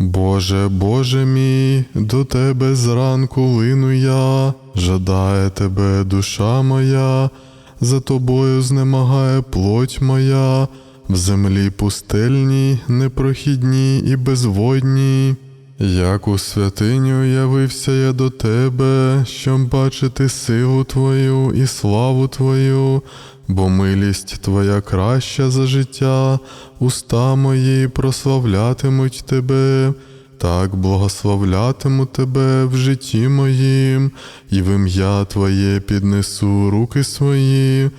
Боже, Боже мій, до Тебе зранку лину я, жадає Тебе душа моя, за Тобою знемагає плоть моя, в землі пустельній, непрохідній і безводній. Як у святиню явився я до тебе, щоб бачити силу Твою і славу Твою, бо милість Твоя краща за життя, уста мої прославлятимуть Тебе, так благословлятиму Тебе в житті моїм, і в ім'я Твоє піднесу руки свої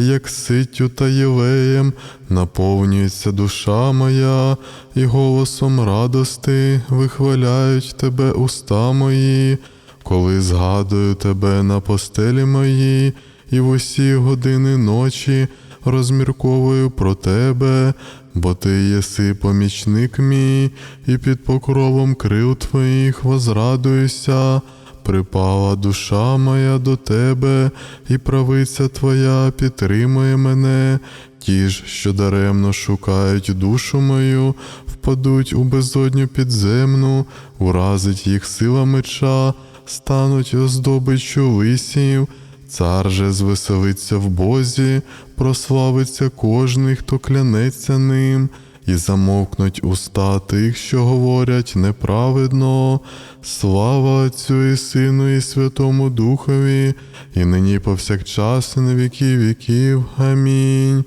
як ситтю та єлеєм наповнюється душа моя, і голосом радости вихваляють тебе уста мої, коли згадую тебе на постелі моїй, і в усі години ночі розмірковую про тебе, бо ти єси помічник мій, і під покровом крил твоїх возрадуюся. Припала душа моя до тебе, і правиця твоя підтримує мене. Ті ж, що даремно шукають душу мою, впадуть у безодню підземну, уразить їх сила меча, стануть оздобиччю лисів. Цар же звеселиться в Бозі, прославиться кожний, хто клянеться ним і замовкнуть уста тих, що говорять неправедно. Слава Отцю і Сину, і Святому Духові, і нині повсякчас, і на віки віків. Амінь.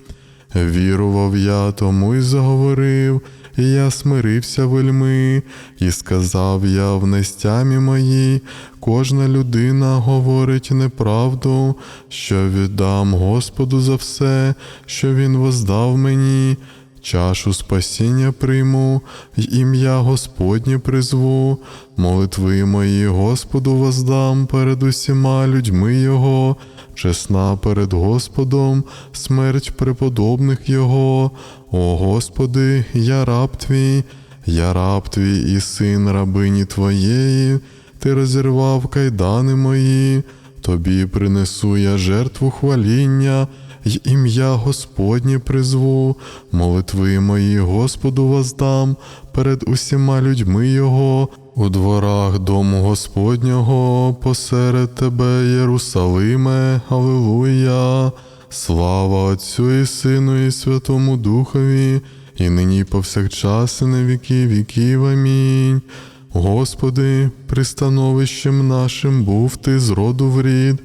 Вірував я, тому й заговорив, і я смирився вельми, і сказав я в нестямі моїй, кожна людина говорить неправду, що віддам Господу за все, що Він воздав мені. Чашу спасіння прийму, й ім'я Господнє призву, молитви мої Господу воздам перед усіма людьми Його, чесна перед Господом, смерть преподобних Його. О Господи, я раб твій, я раб твій і син рабині Твоєї, ти розірвав кайдани мої, тобі принесу я жертву хваління й ім'я Господнє призву, молитви мої Господу воздам перед усіма людьми Його, у дворах дому Господнього, посеред тебе, Єрусалиме, Аллилуйя. Слава Отцю і Сину, і Святому Духові, і нині повсякчас, і на віки віків. Амінь. Господи, пристановищем нашим був ти з роду в рід,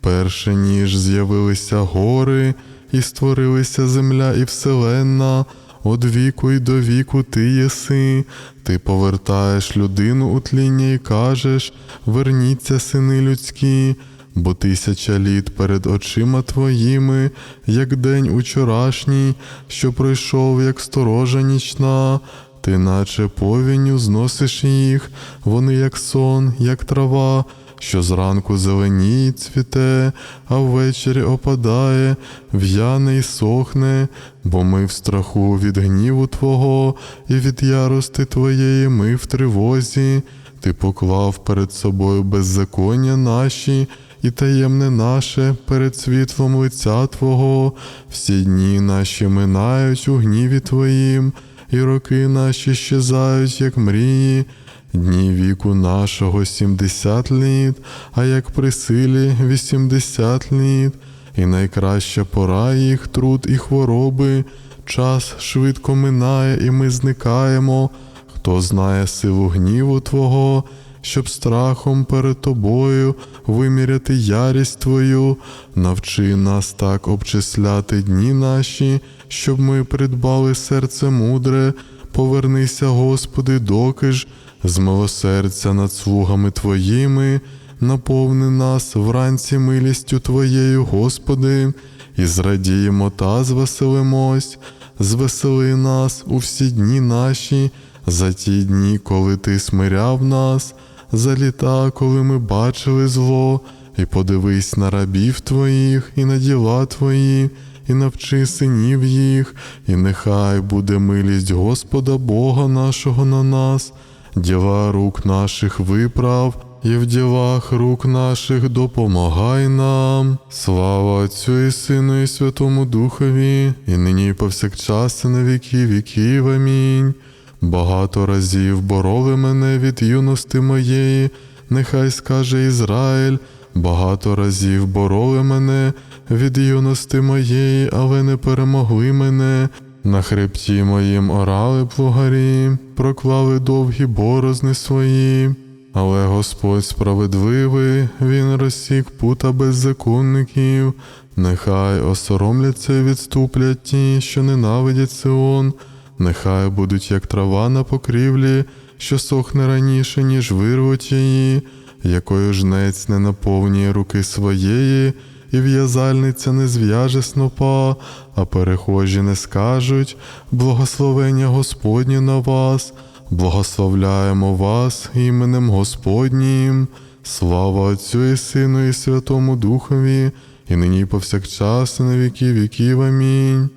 перше ніж з'явилися гори, і створилися земля і вселенна, од віку й до віку ти єси, ти повертаєш людину у тління і кажеш: верніться, сини людські, бо тисяча літ перед очима твоїми, як день учорашній, що пройшов, як сторожа нічна. Ти, наче повінню, зносиш їх, вони як сон, як трава, що зранку зеленіє, цвіте, а ввечері опадає, в'яне й сохне, бо ми в страху від гніву Твого і від ярости Твоєї ми в тривозі. Ти поклав перед собою беззаконня наші і таємне наше перед світлом лиця Твого, всі дні наші минають у гніві Твоїм і роки наші щезають, як мрії, дні віку нашого сімдесят літ, а як при силі вісімдесят літ, і найкраща пора їх труд і хвороби, час швидко минає, і ми зникаємо. Хто знає силу гніву Твого, щоб страхом перед тобою виміряти ярість Твою, навчи нас так обчисляти дні наші, щоб ми придбали серце мудре, повернися, Господи, доки ж, з милосердя над слугами Твоїми, наповни нас вранці милістю Твоєю, Господи, і зрадіємо та звеселимось, звесели нас у всі дні наші, за ті дні, коли Ти смиряв нас, за літа, коли ми бачили зло, і подивись на рабів Твоїх, і на діла Твої, і навчи синів їх, і нехай буде милість Господа Бога нашого на нас, діла рук наших виправ. І в ділах рук наших допомагай нам. Слава Отцю і Сину, і Святому Духові, і нині і повсякчас, і на віки віків. Амінь. Багато разів бороли мене від юності моєї, нехай скаже Ізраїль, багато разів бороли мене від юності моєї, але не перемогли мене. На хребті моїм орали плугарі, проклали довгі борозни свої. Але Господь справедливий, Він розсік пута беззаконників, нехай осоромляться і відступлять ті, що ненавидять Сион, нехай будуть як трава на покрівлі, що сохне раніше, ніж вирвуть її, якою жнець не наповнює руки своєї, і в'язальниця не зв'яже снопа, а перехожі не скажуть благословення Господнє на вас. Благословляємо вас іменем Господнім, слава Отцю і Сину, і Святому Духові, і нині повсякчас, і на віки віків. Амінь.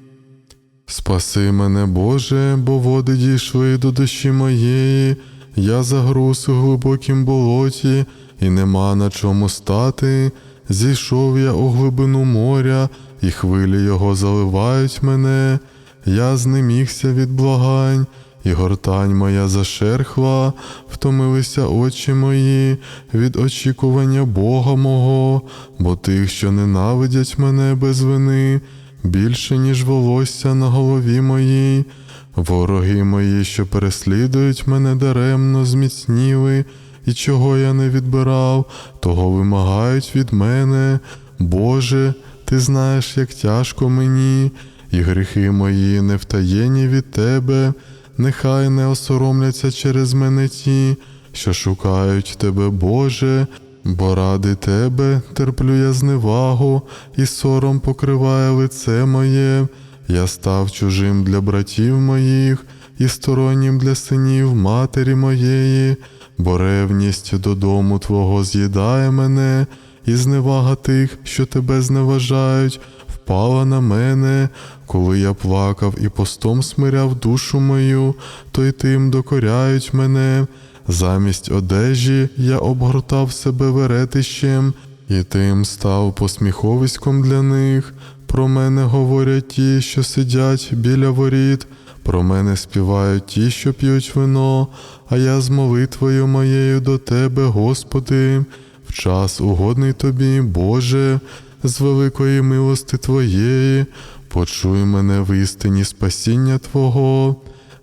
Спаси мене, Боже, бо води дійшли до душі моєї, я загруз у глибокім болоті, і нема на чому стати. Зійшов я у глибину моря, і хвилі його заливають мене. Я знемігся від благань, і гортань моя зашерхла, втомилися очі мої від очікування Бога мого, бо тих, що ненавидять мене без вини, більше, ніж волосся на голові моїй. Вороги мої, що переслідують мене даремно, зміцніли, і чого я не відбирав, того вимагають від мене. Боже, ти знаєш, як тяжко мені, і гріхи мої не втаєні від тебе, нехай не осоромляться через мене ті, що шукають тебе, Боже, бо ради тебе терплю я зневагу, і сором покриває лице моє. Я став чужим для братів моїх і стороннім для синів матері моєї, бо ревність додому Твого з'їдає мене, і зневага тих, що тебе зневажають, впала на мене, коли я плакав і постом смиряв душу мою, то й тим докоряють мене. Замість одежі я обгортав себе веретищем, і тим став посміховиськом для них. Про мене говорять ті, що сидять біля воріт, про мене співають ті, що п'ють вино, а я з молитвою моєю до Тебе, Господи, в час угодний Тобі, Боже, з великої милости Твоєї, почуй мене в істині спасіння Твого,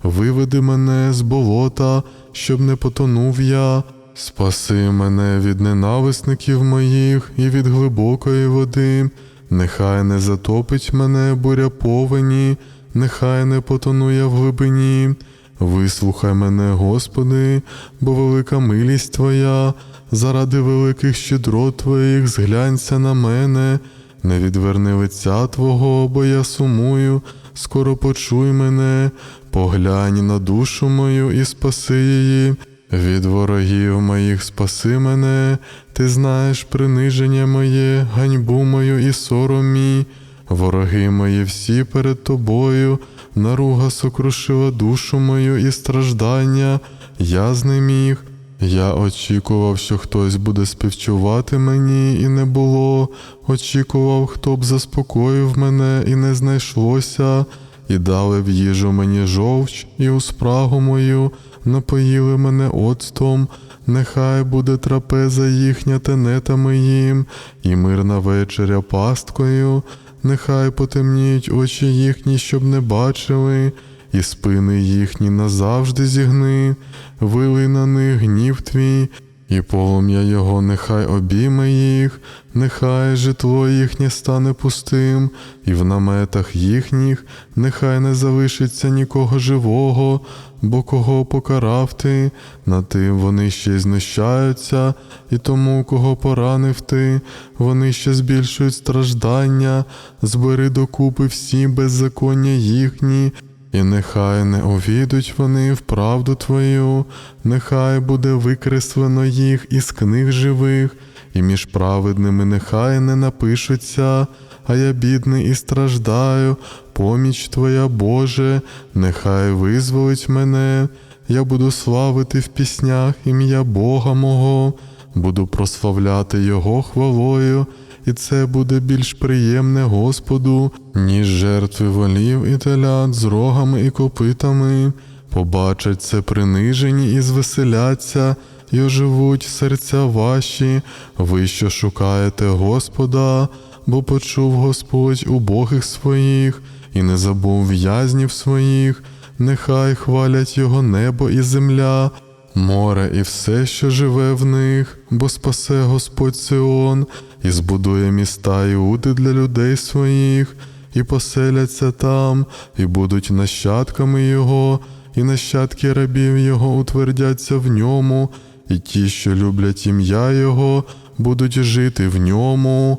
виведи мене з болота, щоб не потонув я. Спаси мене від ненависників моїх і від глибокої води, нехай не затопить мене буря повені, нехай не потону я в глибині. Вислухай мене, Господи, бо велика милість Твоя, заради великих щедрот Твоїх зглянься на мене, не відверни лиця Твого, бо я сумую, скоро почуй мене, поглянь на душу мою і спаси її. Від ворогів моїх спаси мене, ти знаєш приниження моє, ганьбу мою і сором мій. Вороги мої всі перед тобою, наруга сокрушила душу мою і страждання, я знеміг. Я очікував, що хтось буде співчувати мені, і не було. Очікував, хто б заспокоїв мене, і не знайшлося, і дали в їжу мені жовч, і у спрагу мою напоїли мене оцтом. Нехай буде трапеза їхня тенетами їм, і мирна вечеря пасткою, нехай потемніють очі їхні, щоб не бачили, і спини їхні назавжди зігни, вилий на них гнів твій, і полум'я його нехай обійме їх, нехай житло їхнє стане пустим, і в наметах їхніх нехай не залишиться нікого живого, бо кого покарав ти, на тим вони ще й знущаються, і тому, кого поранив ти, вони ще збільшують страждання, збери докупи всі беззаконня їхні. І нехай не увійдуть вони в правду Твою, нехай буде викреслено їх із книг живих, і між праведними нехай не напишуться, а я бідний і страждаю, поміч Твоя, Боже, нехай визволить мене, я буду славити в піснях ім'я Бога мого, буду прославляти Його хвалою і це буде більш приємне Господу, ніж жертви волів і телят з рогами і копитами. побачать це принижені і звеселяться, і оживуть серця ваші, ви, що шукаєте Господа, бо почув Господь убогих своїх, і не забув в'язнів своїх, нехай хвалять його небо і земля, море і все, що живе в них, бо спасе Господь Сион, і збудує міста Іуди для людей своїх, і поселяться там, і будуть нащадками Його, і нащадки рабів Його утвердяться в ньому, і ті, що люблять ім'я Його, будуть жити в ньому.